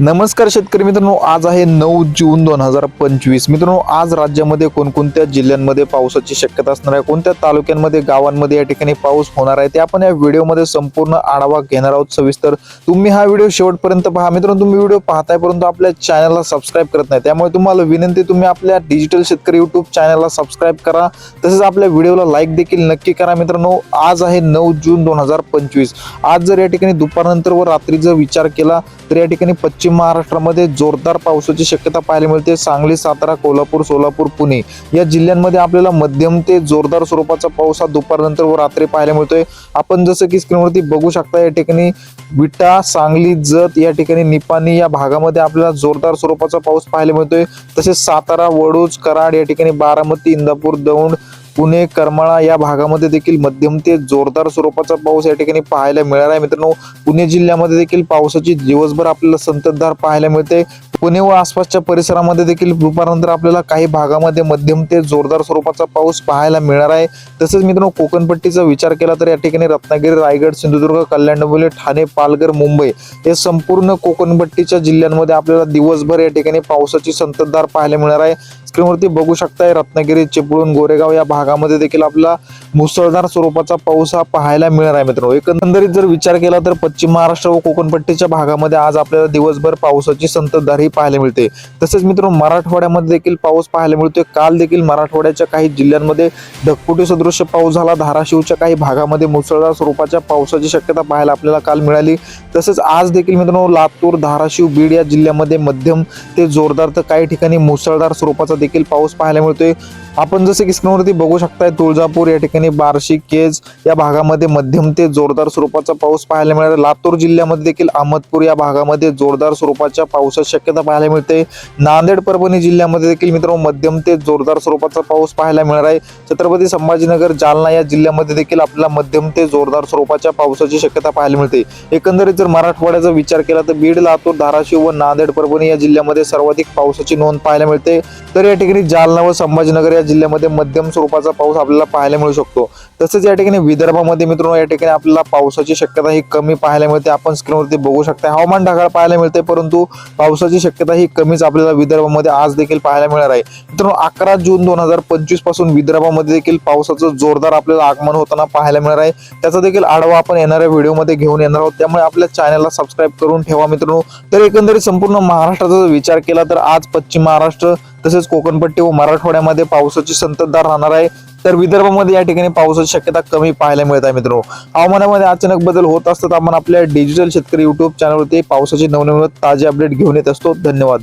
नमस्कार शेतकरी मित्रांनो आज आहे नऊ जून दोन हजार पंचवीस. मित्रांनो आज राज्यामध्ये कोणकोणत्या जिल्ह्यांमध्ये पावसाची शक्यता असणार आहे? कोणत्या तालुक्यांमध्ये गावांमध्ये या ठिकाणी पाऊस होणार आहे? ते आपण या व्हिडिओमध्ये संपूर्ण आढावा घेणार आहोत सविस्तर. तुम्ही हा व्हिडिओ शेवटपर्यंत पहा. मित्रांनो तुम्ही व्हिडिओ पाहताय परंतु आपल्या चॅनलला सबस्क्राईब करत नाही. त्यामुळे तुम्हाला विनंती तुम्ही आपल्या डिजिटल शेतकरी युट्यूब चॅनलला सबस्क्राईब करा. तसेच आपल्या व्हिडिओला लाईक देखील नक्की करा. मित्रांनो आज आहे नऊ जून दोन हजार पंचवीस. आज जर या ठिकाणी दुपारनंतर व रात्री जर विचार केला तर या ठिकाणी पश्चिम महाराष्ट्रामध्ये जोरदार पावसाची शक्यता पाहायला मिळते. सांगली सातारा कोल्हापूर सोलापूर पुणे या जिल्ह्यांमध्ये आपल्याला मध्यम ते जोरदार स्वरूपाचा पाऊस हा दुपारनंतर व रात्री पाहायला मिळतोय. आपण जसं की स्क्रीनवरती बघू शकता या ठिकाणी विटा सांगली जत या ठिकाणी निपाणी या भागामध्ये आपल्याला जोरदार स्वरूपाचा पाऊस पाहायला मिळतोय. तसेच सातारा वडूज कराड या ठिकाणी बारामती इंदापूर दौंड पुणे करमाळा या भागामध्ये देखील मध्यम ते जोरदार स्वरूपाचा पाऊस या ठिकाणी पाहायला मिळाला आहे. मित्रांनो पुणे जिल्ह्यामध्ये देखील पावसाची दिवसभर आपल्याला संततधार पाहायला मिळते. पुणे व आसपासच्या परिसरामध्ये देखील दुपारनंतर आपल्याला काही भागामध्ये मध्यम ते जोरदार स्वरूपाचा पाऊस पाहायला मिळणार आहे. तसेच मित्रांनो कोकणपट्टीचा विचार केला तर या ठिकाणी रत्नागिरी रायगड सिंधुदुर्ग कल्याण डोंबिवली ठाणे पालघर मुंबई हे संपूर्ण कोकणपट्टीच्या जिल्ह्यांमध्ये आपल्याला दिवसभर या ठिकाणी पावसाची संततधार पाहायला मिळणार आहे. स्क्रीनवरती बघू शकताय. रत्नागिरी चिपळूण गोरेगाव या भागामध्ये देखील आपला मुसळधार स्वरूपाचा पाऊस हा पाहायला मिळणार आहे मित्रांनो. एकंदरीत जर विचार केला तर पश्चिम महाराष्ट्र व कोकणपट्टीच्या भागामध्ये आज आपल्याला दिवसभर पावसाची संततधार ही पाहायला मिळते. तसेच मित्रांनो मराठवाड्यामध्ये देखील पाऊस पाहायला मिळतोय. काल देखील मराठवाड्याच्या काही जिल्ह्यांमध्ये ढगफुटी सदृश्य पाऊस झाला. धाराशिवच्या काही भागामध्ये मुसळधार स्वरूपाच्या पावसाची शक्यता पाहायला आपल्याला काल मिळाली. तसेच आज देखील मित्रांनो लातूर धाराशिव बीड या जिल्ह्यामध्ये मध्यम ते जोरदार तर काही ठिकाणी मुसळधार स्वरूपाचा देखील पाऊस पाहायला मिळतोय आपण जसे की स्क्रीनवरती बघू शकताय तुळजापूर या ठिकाणी बार्शी केज या भागामध्ये मध्यम ते जोरदार स्वरूपाचा पाऊस पाहायला मिळाला. लातूर जिल्ह्यामध्ये देखील अहमदपूर या भागामध्ये जोरदार स्वरूपाच्या पावसाची शक्यता पाहायला मिळते. नांदेड परभणी जिल्ह्यामध्ये देखील मित्रांनो मध्यम ते जोरदार स्वरूपाचा पाऊस पाहायला मिळणार आहे. छत्रपती संभाजीनगर जालना या जिल्ह्यामध्ये देखील आपल्याला मध्यम ते जोरदार स्वरूपाच्या पावसाची शक्यता पाहायला मिळते. एकंदरीत जर मराठवाड्याचा विचार केला तर बीड लातूर धाराशिव व नांदेड परभणी या जिल्ह्यामध्ये सर्वाधिक पावसाची नोंद पाहायला मिळते. तर या ठिकाणी जालना व संभाजीनगर या जिल्ह्यामध्ये मध्यम स्वरूपाचा पाऊस आपल्याला पाहायला मिळू शकतो. तसेच या ठिकाणी विदर्भामध्ये मित्रांनो या ठिकाणी आपल्याला पावसाची शक्यता ही कमी पाहायला मिळते. आपण स्क्रीनवरती बघू शकता हवामान ढगाळ पाहायला मिळते परंतु पावसाची शक्यता ही कमीच आपल्याला विदर्भामध्ये आज देखील पाहायला मिळणार आहे. मित्रांनो अकरा जून दोन हजार पंचवीसपासून विदर्भामध्ये देखील पावसाचं जोरदार आपल्याला आगमन होताना पाहायला मिळणार आहे. त्याचा देखील आढावा आपण येणाऱ्या व्हिडिओमध्ये घेऊन येणार आहोत. त्यामुळे आपल्या चॅनलला सबस्क्राईब करून ठेवा मित्रांनो. तर एकंदरीत संपूर्ण महाराष्ट्राचा जर विचार केला तर आज पश्चिम महाराष्ट्र तसेच कोकणपट्टी व मराठवाड्यामध्ये पावसाची संततधार राहणार आहे. तर विदर्भामध्ये या ठिकाणी पावसाची शक्यता कमी पाहायला मिळत आहे मित्रांनो. हवामानामध्ये अचानक बदल होत असतात. आपण आपल्या डिजिटल शेतकरी युट्यूब चॅनलवरती पावसाचे नवनवीन ताजे अपडेट घेऊन येत असतो. धन्यवाद.